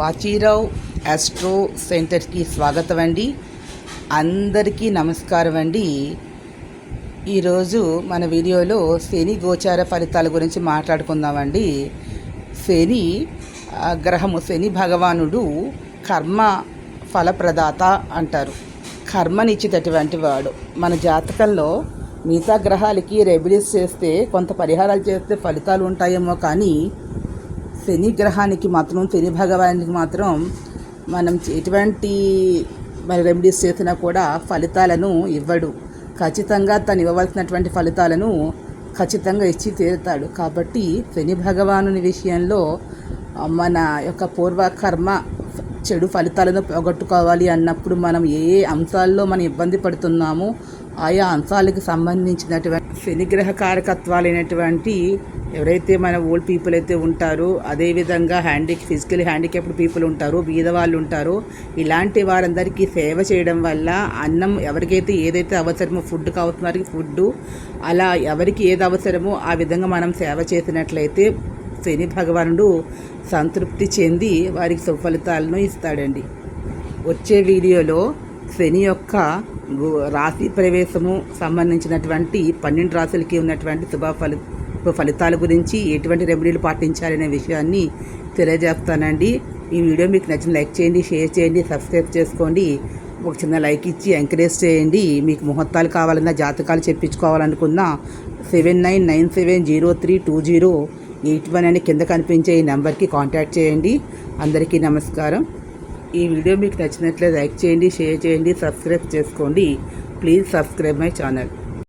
Bachirao astro సెంటర్కి స్వాగతం అండి. అందరికీ నమస్కారం అండి. ఈరోజు మన వీడియోలో శని గోచార ఫలితాల గురించి మాట్లాడుకుందామండి శని గ్రహము శని భగవానుడు కర్మ ఫలప్రదాత అంటారు. కర్మనిచ్చేటటువంటి వాడు. మన జాతకంలో మిగతా గ్రహాలకి రెబిలీస్ చేస్తే కొంత పరిహారాలు చేస్తే ఫలితాలు ఉంటాయేమో కానీ శని గ్రహానికి మాత్రం శని భగవానికి మాత్రం మనం ఎటువంటి మరి రెమెడీస్ చేసినా కూడా ఫలితాలను ఇవ్వడు. ఖచ్చితంగా తను ఇవ్వవలసినటువంటి ఫలితాలను ఖచ్చితంగా ఇచ్చి తీరుతాడు. కాబట్టి శని భగవానుని విషయంలో మన యొక్క పూర్వకర్మ చెడు ఫలితాలను పోగొట్టుకోవాలి అన్నప్పుడు మనం ఏ ఏ అంశాల్లో మనం ఇబ్బంది పడుతున్నామో ఆయా అంశాలకు సంబంధించినటువంటి శనిగ్రహ కారకత్వాలైనటువంటి ఎవరైతే మన ఓల్డ్ పీపుల్ అయితే ఉంటారో అదేవిధంగా హ్యాండీ ఫిజికల్ హ్యాండిక్యాప్డ్ పీపుల్ ఉంటారో బీద వాళ్ళు ఉంటారో ఇలాంటి వారందరికీ సేవ చేయడం వల్ల అన్నం ఎవరికైతే ఏదైతే అవసరమో ఫుడ్ కావాల్సిన వారికి ఫుడ్ అలా ఎవరికి ఏది అవసరమో ఆ విధంగా మనం సేవ చేసినట్లయితే శని భగవానుడు సంతృప్తి చెంది వారికి సుఫలితాలను ఇస్తాడండి. వచ్చే వీడియోలో శని యొక్క గు- రాశి ప్రవేశము సంబంధించినటువంటి పన్నెండు రాశులకి ఉన్నటువంటి శుభ ఫలి ఫలితాల గురించి ఎటువంటి రెమెడీలు పాటించాలనే విషయాన్ని తెలియజేస్తానండి. ఈ వీడియో మీకు నచ్చిన లైక్ చేయండి షేర్ చేయండి సబ్స్క్రైబ్ చేసుకోండి. ఒక చిన్న లైక్ ఇచ్చి ఎంకరేజ్ చేయండి. మీకు ముహూర్తాలు కావాలన్నా జాతకాలు చెప్పించుకోవాలనుకున్నా seven nine nine seven zero three two zero eight one అని కింద కనిపించే ఈ నెంబర్కి కాంటాక్ట్ చేయండి. అందరికీ నమస్కారం. ఈ వీడియో మీకు నచ్చినట్లయితే లైక్ చేయండి షేర్ చేయండి సబ్స్క్రైబ్ చేసుకోండి. Please subscribe my channel.